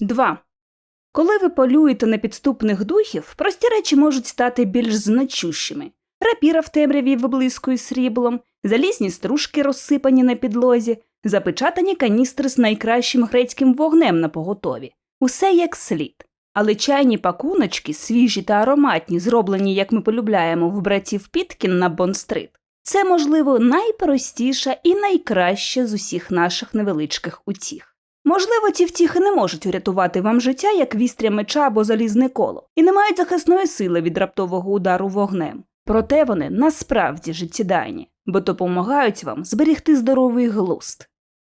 2. Коли ви полюєте на підступних духів, прості речі можуть стати більш значущими. Рапіра в темряві виблискує сріблом, залізні стружки розсипані на підлозі, запечатані каністри з найкращим грецьким вогнем на поготові. Усе як слід. Але чайні пакуночки, свіжі та ароматні, зроблені, як ми полюбляємо, в братів Піткін на Бонстрит, це, можливо, найпростіша і найкраща з усіх наших невеличких утіх. Можливо, ті втіхи не можуть урятувати вам життя, як вістря меча або залізне коло, і не мають захисної сили від раптового удару вогнем. Проте вони насправді життєдайні, бо допомагають вам зберігти здоровий глузд.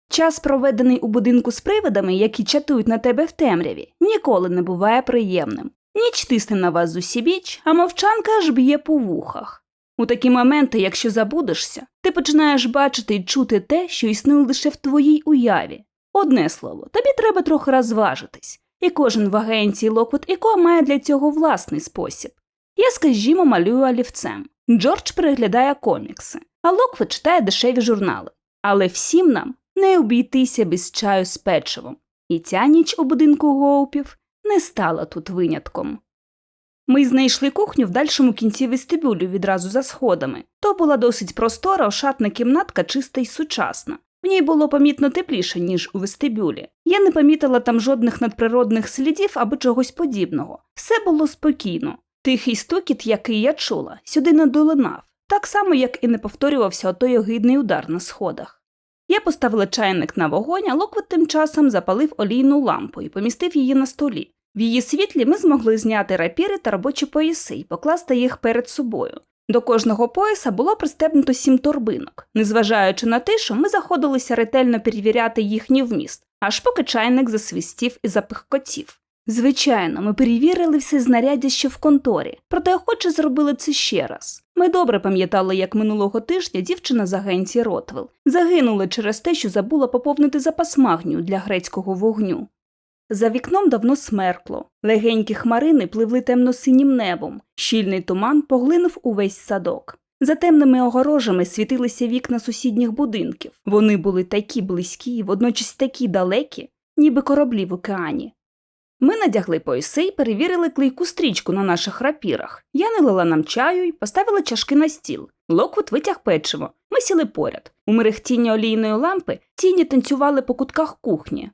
Час, проведений у будинку з привидами, які чатують на тебе в темряві, ніколи не буває приємним. Ніч тисне на вас з усібіч, а мовчанка аж б'є по вухах. У такі моменти, якщо забудешся, ти починаєш бачити і чути те, що існує лише в твоїй уяві. Одне слово, тобі треба трохи розважитись, і кожен в агенції Локвуд і Ко має для цього власний спосіб. Я, скажімо, малюю олівцем. Джордж переглядає комікси, а Локвуд читає дешеві журнали. Але всім нам не обійтися без чаю з печивом. І ця ніч у будинку Гоупів не стала тут винятком. Ми знайшли кухню в дальшому кінці вестибюлю відразу за сходами. То була досить простора, ошатна кімнатка, чиста й сучасна. В ній було помітно тепліше, ніж у вестибюлі. Я не помітила там жодних надприродних слідів або чогось подібного. Все було спокійно. Тихий стукіт, який я чула, сюди не долинав, так само, як і не повторювався отой огидний удар на сходах. Я поставила чайник на вогонь, а Локвуд тим часом запалив олійну лампу і помістив її на столі. В її світлі ми змогли зняти рапіри та робочі пояси і покласти їх перед собою. До кожного пояса було пристебнуто сім торбинок, незважаючи на те, що ми заходилися ретельно перевіряти їхній вміст, аж поки чайник засвистів і запихкотів. Звичайно, ми перевірили все знаряддя ще в конторі, проте охоче зробили це ще раз. Ми добре пам'ятали, як минулого тижня дівчина з агенції Ротвелл загинула через те, що забула поповнити запас магнію для грецького вогню. За вікном давно смеркло, легенькі хмарини пливли темно-синім небом, щільний туман поглинув увесь садок. За темними огорожами світилися вікна сусідніх будинків. Вони були такі близькі і водночас такі далекі, ніби кораблі в океані. Ми надягли пояси і перевірили клейку стрічку на наших рапірах. Я налила нам чаю і поставила чашки на стіл. Локвуд витяг печиво. Ми сіли поряд. У мерехтіння олійної лампи тіні танцювали по кутках кухні.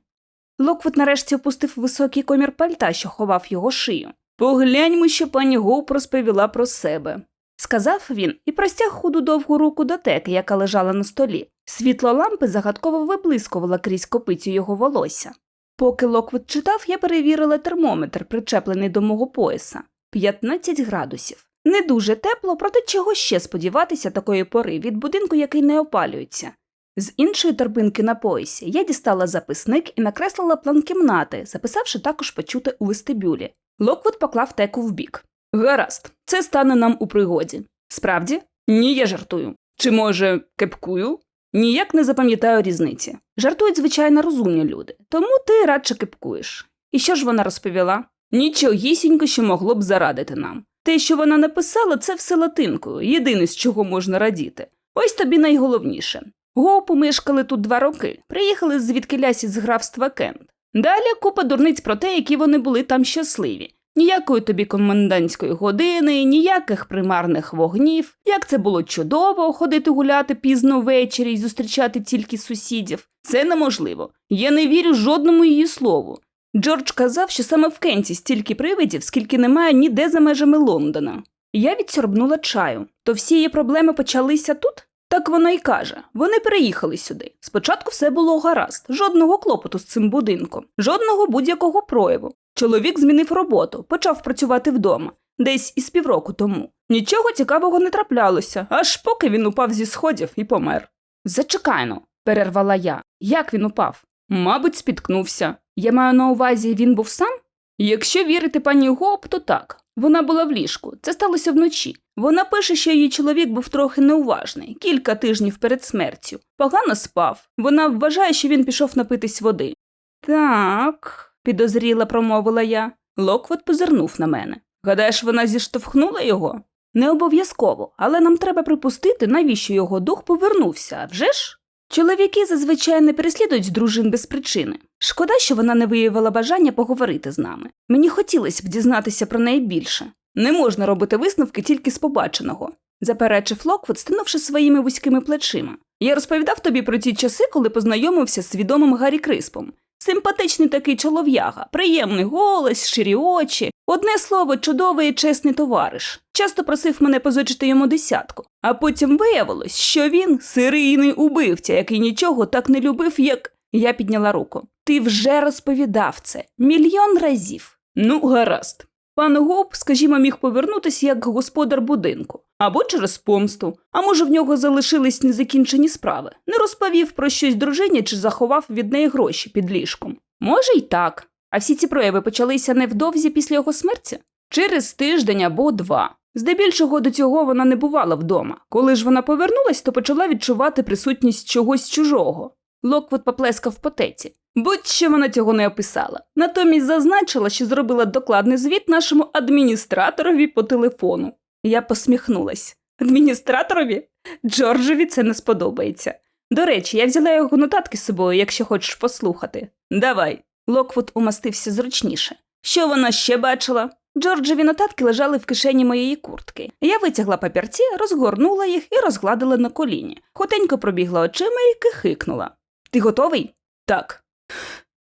Локвуд нарешті опустив високий комір пальта, що ховав його шию. Погляньмо, що пані Гоуп розповіла про себе. Сказав він і простяг худу довгу руку до теки, яка лежала на столі. Світло лампи загадково виблискувало крізь копицю його волосся. Поки Локвуд читав, я перевірила термометр, причеплений до мого пояса 15 градусів. Не дуже тепло, проте чого ще сподіватися такої пори від будинку, який не опалюється. З іншої торбинки на поясі я дістала записник і накреслила план кімнати, записавши також почуте у вестибюлі. Локвуд поклав теку вбік. Гаразд, це стане нам у пригоді. Справді? Ні, я жартую. Чи може кепкую? Ніяк не запам'ятаю різниці. Жартують, звичайно, розумні люди, тому ти радше кипкуєш. І що ж вона розповіла? Нічогісінько, що могло б зарадити нам. Те, що вона написала, це все латинкою, єдине, з чого можна радіти. Ось тобі найголовніше. Гоупи мешкали тут два роки, приїхали звідкилясь із графства Кент. Далі купа дурниць про те, які вони були там щасливі. Ніякої тобі комендантської години, ніяких примарних вогнів. Як це було чудово ходити гуляти пізно ввечері і зустрічати тільки сусідів. Це неможливо. Я не вірю жодному її слову. Джордж казав, що саме в Кенті стільки привидів, скільки немає ніде за межами Лондона. Я відсорбнула чаю. То всі її проблеми почалися тут? Так вона й каже. Вони переїхали сюди. Спочатку все було гаразд, жодного клопоту з цим будинком, жодного будь-якого прояву. Чоловік змінив роботу, почав працювати вдома, десь із півроку тому. Нічого цікавого не траплялося, аж поки він упав зі сходів і помер. Зачекайно, перервала я. Як він упав? Мабуть, спіткнувся. Я маю на увазі, він був сам? Якщо вірити пані Гоп, то так. Вона була в ліжку. Це сталося вночі. Вона пише, що її чоловік був трохи неуважний, кілька тижнів перед смертю. Погано спав. Вона вважає, що він пішов напитись води. Так, підозріла промовила я. Локвот позирнув на мене. Гадаєш, вона зіштовхнула його? Не обов'язково, але нам треба припустити, навіщо його дух повернувся, а вже ж? Чоловіки зазвичай не переслідують дружин без причини. Шкода, що вона не виявила бажання поговорити з нами. Мені хотілося б дізнатися про неї більше. Не можна робити висновки тільки з побаченого, заперечив Локвуд, стинувши своїми вузькими плечима. Я розповідав тобі про ті часи, коли познайомився з відомим Гаррі Криспом. Симпатичний такий чолов'яга, приємний голос, ширі очі. Одне слово, чудовий і чесний товариш. Часто просив мене позичити йому десятку, а потім виявилось, що він серійний убивця, який нічого так не любив, як. Я підняла руку. Ти вже розповідав це мільйон разів. Ну, гаразд. Пан Гоп, скажімо, міг повернутися як господар будинку, або через помсту, а може в нього залишились незакінчені справи, не розповів про щось дружині чи заховав від неї гроші під ліжком. Може, й так. А всі ці прояви почалися невдовзі після його смерті? Через тиждень або два. Здебільшого до цього вона не бувала вдома. Коли ж вона повернулась, то почала відчувати присутність чогось чужого. Локвуд поплескав по теці. Будь-що вона цього не описала. Натомість зазначила, що зробила докладний звіт нашому адміністраторові по телефону. Я посміхнулась. Адміністраторові? Джорджеві це не сподобається. До речі, я взяла його нотатки з собою, якщо хочеш послухати. Давай. Локвуд умастився зручніше. Що вона ще бачила? Джорджеві нотатки лежали в кишені моєї куртки. Я витягла папірці, розгорнула їх і розгладила на коліні. Хотенько пробігла очима і кихикнула. Ти готовий? Так.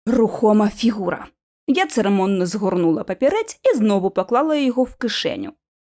Рухома фігура. Я церемонно згорнула папірець і знову поклала його в кишеню.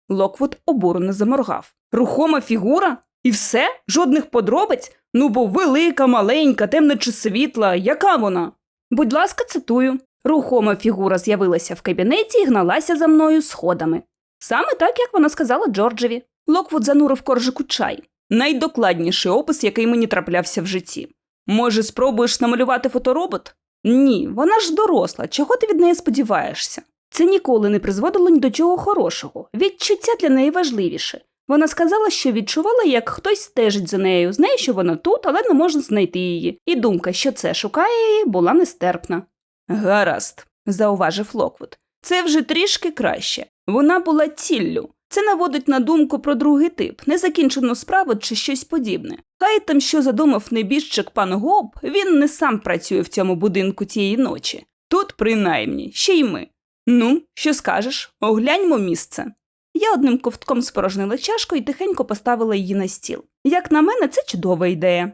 Локвуд обурено заморгав. Рухома фігура? І все? Жодних подробиць? Ну бо велика, маленька, темна чи світла, яка вона? Будь ласка, цитую. Рухома фігура з'явилася в кабінеті і гналася за мною сходами. Саме так, як вона сказала Джорджеві. Локвуд занурив коржику чай. Найдокладніший опис, який мені траплявся в житті. Може, спробуєш намалювати фоторобот? Ні, вона ж доросла. Чого ти від неї сподіваєшся? Це ніколи не призводило ні до чого хорошого. Відчуття для неї важливіше. Вона сказала, що відчувала, як хтось стежить за нею, знає, що вона тут, але не може знайти її. І думка, що це шукає її, була нестерпна. Гаразд, зауважив Локвуд. Це вже трішки краще. Вона була ціллю. Це наводить на думку про другий тип, незакінчену справу чи щось подібне. Хай там, що задумав небіжчик пан Гоб, він не сам працює в цьому будинку тієї ночі. Тут, принаймні, ще й ми. Ну, що скажеш? Огляньмо місце. Я одним ковтком спорожнила чашку і тихенько поставила її на стіл. Як на мене, це чудова ідея.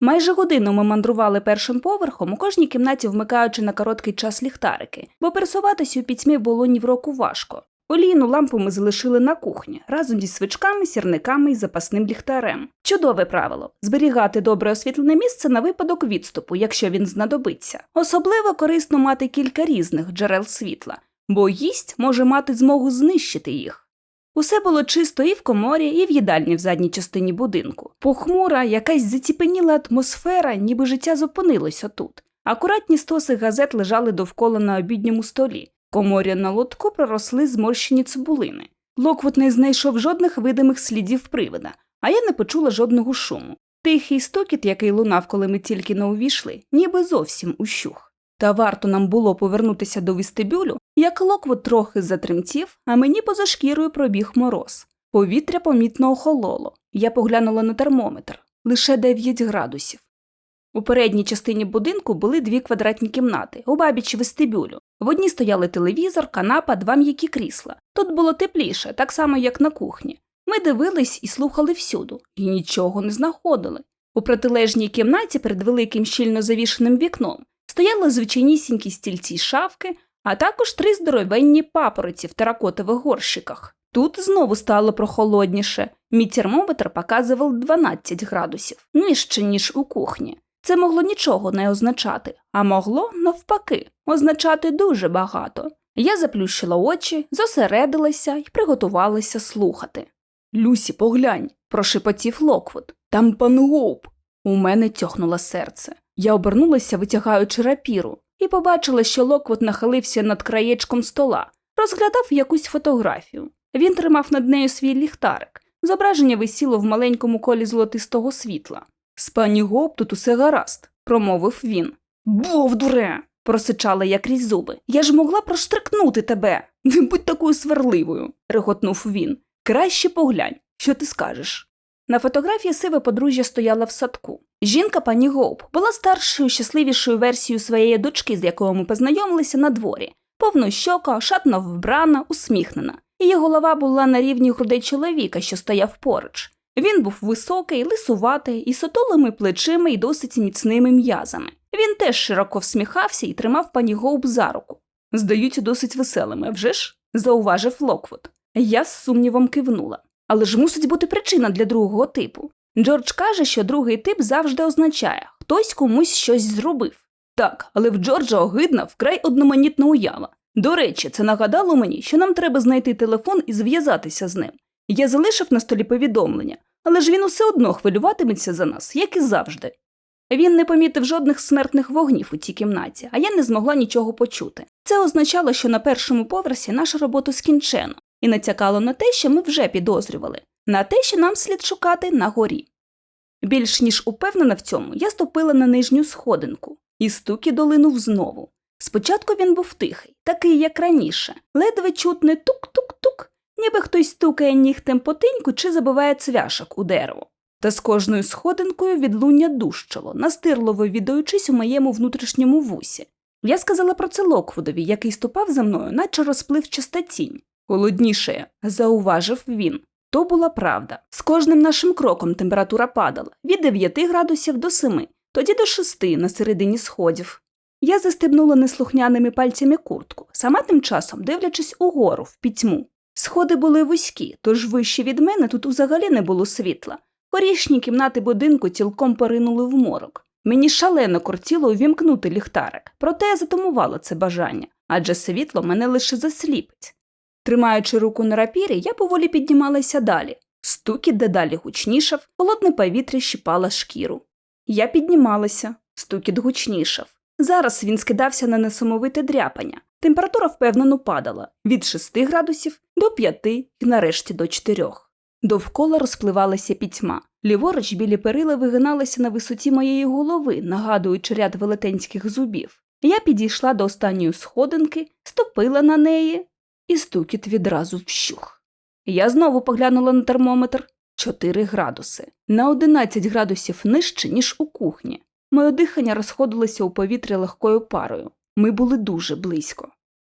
Майже годину ми мандрували першим поверхом, у кожній кімнаті вмикаючи на короткий час ліхтарики, бо пересуватися у пітьмі було ні в року важко. Олійну лампу ми залишили на кухні разом зі свічками, сірниками і запасним ліхтарем. Чудове правило зберігати добре освітлене місце на випадок відступу, якщо він знадобиться. Особливо корисно мати кілька різних джерел світла, бо гість може мати змогу знищити їх. Усе було чисто і в коморі, і в їдальні в задній частині будинку. Похмура, якась заціпеніла атмосфера, ніби життя зупинилося тут. Акуратні стоси газет лежали довкола на обідньому столі. Коморі на лотку проросли зморщені цибулини. Локвуд не знайшов жодних видимих слідів привида, а я не почула жодного шуму. Тихий стукіт, який лунав, коли ми тільки не увійшли, ніби зовсім ущух. Та варто нам було повернутися до вестибюлю, як Локвуд трохи затремтів, а мені поза шкірою пробіг мороз. Повітря помітно охололо. Я поглянула на термометр лише 9 градусів. У передній частині будинку були дві квадратні кімнати, обабіч вестибюлю. В одній стояли телевізор, канапа, два м'які крісла. Тут було тепліше, так само, як на кухні. Ми дивились і слухали всюду, і нічого не знаходили. У протилежній кімнаті перед великим щільно завішеним вікном стояли звичайнісінькі стільці шафки, а також три здоровенні папороті в теракотових горщиках. Тут знову стало прохолодніше. Мій термометр показував 12 градусів, нижче, ніж у кухні. Це могло нічого не означати, а могло, навпаки, означати дуже багато. Я заплющила очі, зосередилася і приготувалася слухати. Люсі, поглянь, прошепотів Локвуд. Там пан Гоуп. У мене тьохнуло серце. Я обернулася, витягаючи рапіру, і побачила, що Локвуд нахилився над краєчком стола, розглядав якусь фотографію. Він тримав над нею свій ліхтарик. Зображення висіло в маленькому колі золотистого світла. З пані Гоуп тут усе гаразд, промовив він. Бовдуре. просичала я крізь зуби. Я ж могла проштрикнути тебе. Не будь такою сверливою, реготнув він. Краще поглянь, що ти скажеш. На фотографії сиве подружжя стояла в садку. Жінка пані Гоуп була старшою, щасливішою версією своєї дочки, з якою ми познайомилися на дворі. Повнощока, шатно вбрана, усміхнена. Її голова була на рівні грудей чоловіка, що стояв поруч. Він був високий, лисуватий, із сутулими плечима і досить міцними м'язами. Він теж широко всміхався і тримав пані Гоуп за руку. Здаються досить веселими, вже ж? зауважив Локвуд. Я з сумнівом кивнула. Але ж мусить бути причина для другого типу. Джордж каже, що другий тип завжди означає хтось комусь щось зробив. Так, але в Джорджа огидна вкрай одноманітна уява. До речі, це нагадало мені, що нам треба знайти телефон і зв'язатися з ним. Я залишив на столі повідомлення, але ж він усе одно хвилюватиметься за нас, як і завжди. Він не помітив жодних смертних вогнів у цій кімнаті, а я не змогла нічого почути. Це означало, що на першому поверсі наша робота скінчена, і натякало на те, що ми вже підозрювали, на те, що нам слід шукати на горі. Більш ніж упевнена в цьому, я ступила на нижню сходинку, і стуки долинув знову. Спочатку він був тихий, такий, як раніше, ледве чутне тук-тук-тук, ніби хтось стукає нігтем по тиньку чи забиває цвяшок у дерево. Та з кожною сходинкою відлуння дужчало, настирливо віддаючись у моєму внутрішньому вусі. Я сказала про це Локвудові, який ступав за мною, наче розпливчаста тінь. Холодніше, зауважив він. То була правда. З кожним нашим кроком температура падала від 9 градусів до 7, тоді до 6 на середині сходів. Я застебнула неслухняними пальцями куртку, сама тим часом дивлячись угору в пітьму. Сходи були вузькі, тож вище від мене тут взагалі не було світла. Горішні кімнати будинку цілком поринули в морок. Мені шалено кортіло увімкнути ліхтарик, проте я затумувала це бажання, адже світло мене лише засліпить. Тримаючи руку на рапірі, я поволі піднімалася далі. Стукіт дедалі гучнішав, холодне повітря щіпало шкіру. Я піднімалася, стукіт гучнішав. Зараз він скидався на несамовите дряпання. Температура впевнено падала від 6 градусів до 5 і нарешті до 4. Довкола розпливалася пітьма. Ліворуч білі перила вигиналися на висоті моєї голови, нагадуючи ряд велетенських зубів. Я підійшла до останньої сходинки, ступила на неї, і стукіт відразу вщух. Я знову поглянула на термометр 4 градуси, на 11 градусів нижче, ніж у кухні. Моє дихання розходилося у повітрі легкою парою. Ми були дуже близько.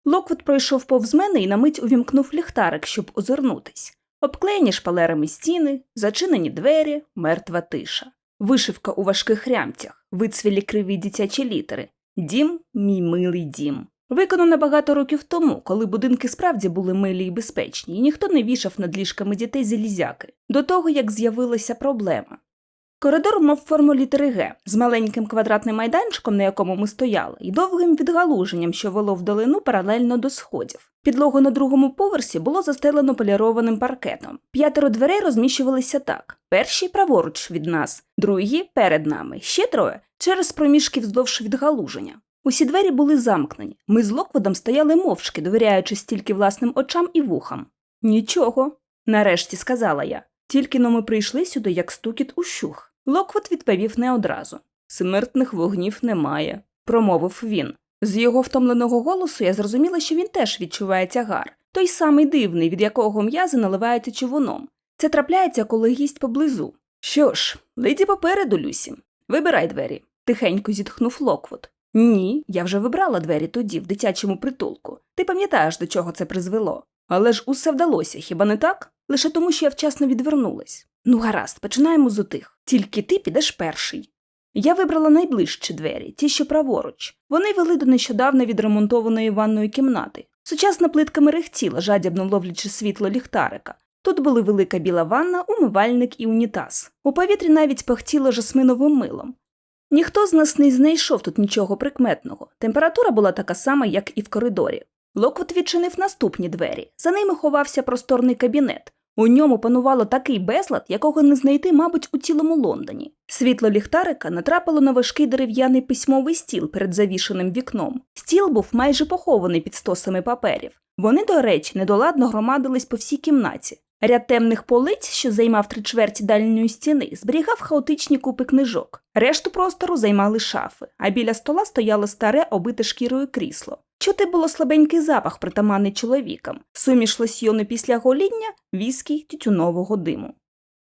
Локвуд пройшов повз мене і на мить увімкнув ліхтарик, щоб озирнутись. Обклеєні шпалерами стіни, зачинені двері, мертва тиша. Вишивка у важких рямцях, вицвілі криві дитячі літери. Дім, мій милий дім. Виконано багато років тому, коли будинки справді були милі і безпечні, і ніхто не вішав над ліжками дітей залізяки, до того як з'явилася проблема. Коридор мав форму літери Г з маленьким квадратним майданчиком, на якому ми стояли, і довгим відгалуженням, що вело вдалину паралельно до сходів. Підлогу на другому поверсі було застелено полірованим паркетом. П'ятеро дверей розміщувалися так: перші праворуч від нас, другі перед нами, ще троє через проміжки вздовж відгалуження. Усі двері були замкнені. Ми з Локводом стояли мовчки, довіряючись тільки власним очам і вухам. Нічого, нарешті сказала я. Тільки но ми прийшли сюди, як стукіт ущух. Локвуд відповів не одразу. Смертних вогнів немає, промовив він. З його втомленого голосу я зрозуміла, що він теж відчуває тягар, той самий дивний, від якого м'язи наливаються човуном. Це трапляється, коли гість поблизу. Що ж, леді попереду, Люсі. Вибирай двері, тихенько зітхнув Локвуд. Ні, я вже вибрала двері тоді, в дитячому притулку. Ти пам'ятаєш, до чого це призвело. Але ж усе вдалося, хіба не так? Лише тому, що я вчасно відвернулась. Ну, гаразд, починаємо з утих. Тільки ти підеш перший. Я вибрала найближчі двері, ті, що праворуч. Вони вели до нещодавно відремонтованої ванної кімнати. Сучасна плитка мерехтіла, жадібно ловлячи світло ліхтарика. Тут були велика біла ванна, умивальник і унітаз. У повітрі навіть пахтіло жасминовим милом. Ніхто з нас не знайшов тут нічого прикметного. Температура була така сама, як і в коридорі. Локвуд відчинив наступні двері. За ними ховався просторний кабінет. У ньому панувало такий безлад, якого не знайти, мабуть, у цілому Лондоні. Світло ліхтарика натрапило на важкий дерев'яний письмовий стіл перед завішеним вікном. Стіл був майже похований під стосами паперів. Вони, до речі, недоладно громадились по всій кімнаті. Ряд темних полиць, що займав три чверті дальньої стіни, зберігав хаотичні купи книжок. Решту простору займали шафи, а біля стола стояло старе обите шкірою крісло. Чути було слабенький запах, притаманний чоловікам, суміш лосьйону після гоління, віскі тютюнового диму.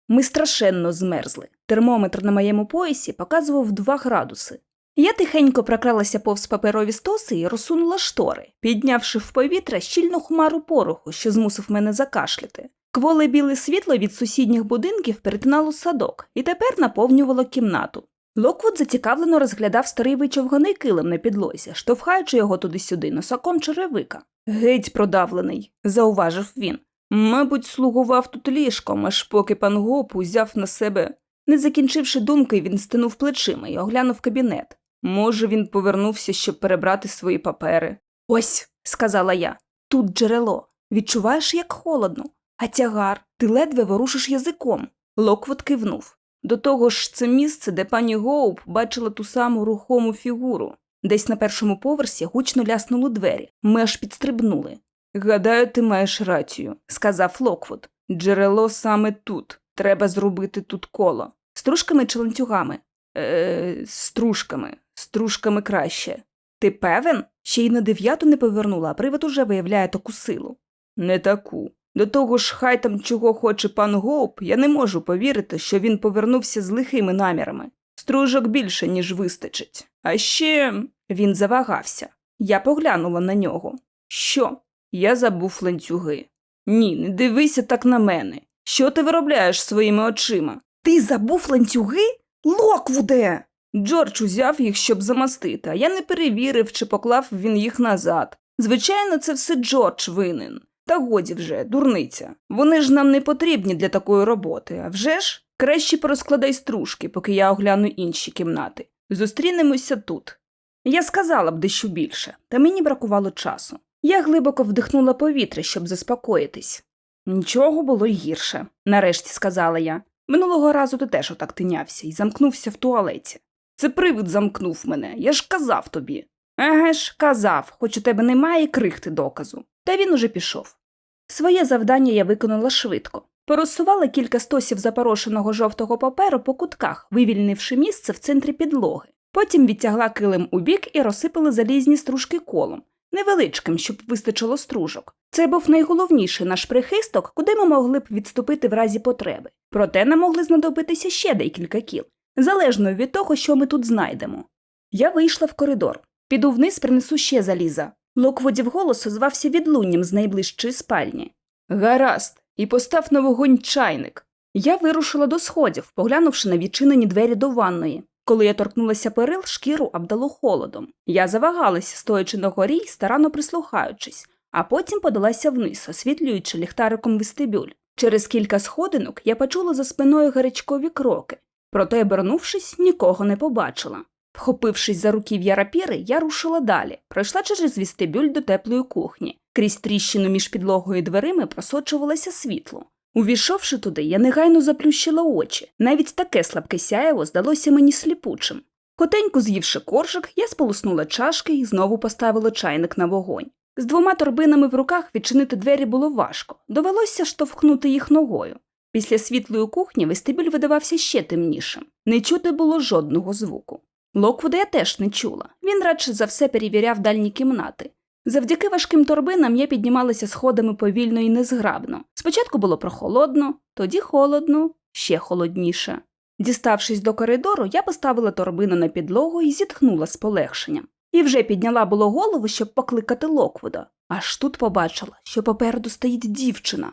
Ми страшенно змерзли. Термометр на моєму поясі показував 2 градуси. Я тихенько прокралася повз паперові стоси і розсунула штори, піднявши в повітря щільну хмару пороху, що змусив мене закашляти. Кволе біле світло від сусідніх будинків перетинало садок і тепер наповнювало кімнату. Локвуд зацікавлено розглядав старий вичовганий килим на підлозі, штовхаючи його туди-сюди носаком черевика. Геть продавлений, зауважив він. Мабуть, слугував тут ліжком, аж поки пан Гоп узяв на себе. Не закінчивши думки, він стинув плечима і оглянув кабінет. Може, він повернувся, щоб перебрати свої папери. Ось, сказала я, тут джерело. Відчуваєш, як холодно. А тягар, ти ледве ворушиш язиком. Локвуд кивнув. До того ж, це місце, де пані Гоуп бачила ту саму рухому фігуру. Десь на першому поверсі гучно ляснули двері. Ми аж підстрибнули. Гадаю, ти маєш рацію, сказав Локвуд. Джерело саме тут. Треба зробити тут коло. Стружками чи ланцюгами? Е, стружками. Стружками краще. Ти певен? Ще й на дев'яту не повернула, а привид уже виявляє таку силу. Не таку. До того ж, хай там чого хоче пан Гоуп, я не можу повірити, що він повернувся з лихими намірами. Стружок більше, ніж вистачить. А ще він завагався. Я поглянула на нього. Що? Я забув ланцюги. Ні, не дивися так на мене. Що ти виробляєш своїми очима? Ти забув ланцюги? Локвуде! Джордж узяв їх, щоб замастити, а я не перевірив, чи поклав він їх назад. Звичайно, це все Джордж винен. Та годі вже, дурниця. Вони ж нам не потрібні для такої роботи, а вже ж? Краще порозкладай стружки, поки я огляну інші кімнати. Зустрінемося тут. Я сказала б дещо більше, та мені бракувало часу. Я глибоко вдихнула повітря, щоб заспокоїтись. Нічого було гірше, нарешті сказала я. Минулого разу ти теж отак тинявся і замкнувся в туалеті. Це привид замкнув мене, я ж казав тобі. Еге ж, казав, хоч у тебе немає крихти доказу. Та він уже пішов. Своє завдання я виконала швидко. Порозсувала кілька стосів запорошеного жовтого паперу по кутках, вивільнивши місце в центрі підлоги. Потім відтягла килим у бік і розсипали залізні стружки колом, невеличким, щоб вистачило стружок. Це був найголовніший наш прихисток, куди ми могли б відступити в разі потреби. Проте нам могли знадобитися ще декілька кіл, залежно від того, що ми тут знайдемо. Я вийшла в коридор. Піду вниз, принесу ще заліза. Локводів голос озвався відлунням з найближчої спальні. Гаразд, і постав на вогонь чайник. Я вирушила до сходів, поглянувши на відчинені двері до ванної. Коли я торкнулася перил, шкіру обдало холодом. Я завагалася, стоячи на горі й старанно прислухаючись, а потім подалася вниз, освітлюючи ліхтариком вестибюль. Через кілька сходинок я почула за спиною гарячкові кроки, проте, обернувшись, нікого не побачила. Вхопившись за руків'я рапіри, я рушила далі, пройшла через вестибюль до теплої кухні. Крізь тріщину між підлогою і дверима просочувалося світло. Увійшовши туди, я негайно заплющила очі. Навіть таке слабке сяєво здалося мені сліпучим. Котеньку з'ївши коржик, я сполоснула чашки і знову поставила чайник на вогонь. З двома торбинами в руках відчинити двері було важко, довелося штовхнути їх ногою. Після світлої кухні вестибюль видавався ще темнішим. Не чути було жодного звуку. Локвуда я теж не чула. Він радше за все перевіряв дальні кімнати. Завдяки важким торбинам я піднімалася сходами повільно і незграбно. Спочатку було прохолодно, тоді холодно, ще холодніше. Діставшись до коридору, я поставила торбину на підлогу і зітхнула з полегшенням. І вже підняла було голову, щоб покликати Локвуда. Аж тут побачила, що попереду стоїть дівчина.